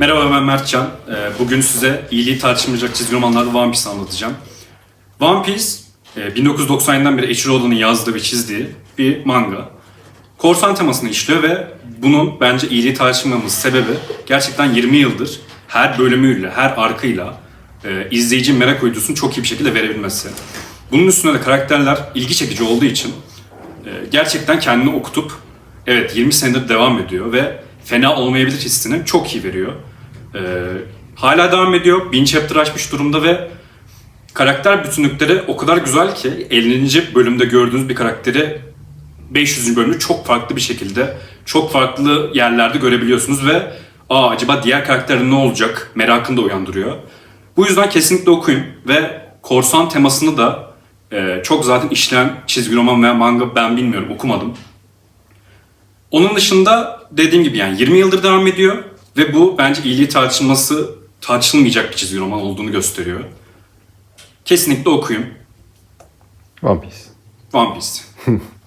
Merhaba ben Mertcan. Ee, Bugün size iyiliği tartışılmayacak çizgi romanlarda One Piece'i anlatacağım. One Piece, e, 1997'den beri Eiichiro Oda'nın yazdığı ve çizdiği bir manga. Korsan temasını işliyor ve bunun bence iyiliği tartışmamız sebebi gerçekten 20 yıldır her bölümüyle, her arkıyla e, izleyici merak uydusunu çok iyi bir şekilde verebilmesi. Bunun üstüne de karakterler ilgi çekici olduğu için e, gerçekten kendini okutup evet 20 senedir devam ediyor ve fena olmayabilir hissini çok iyi veriyor. E, hala devam ediyor. 1000 chapter açmış durumda ve karakter bütünlükleri o kadar güzel ki 50. bölümde gördüğünüz bir karakteri 500. bölümde çok farklı bir şekilde çok farklı yerlerde görebiliyorsunuz ve aa acaba diğer karakterin ne olacak merakını da uyandırıyor. Bu yüzden kesinlikle okuyun ve korsan temasını da e, çok zaten işleyen çizgi roman veya manga ben bilmiyorum okumadım. Onun dışında dediğim gibi yani 20 yıldır devam ediyor ve bu bence iyiliği tartışılması tartışılmayacak bir çizgi roman olduğunu gösteriyor. Kesinlikle okuyun. One Piece. One Piece.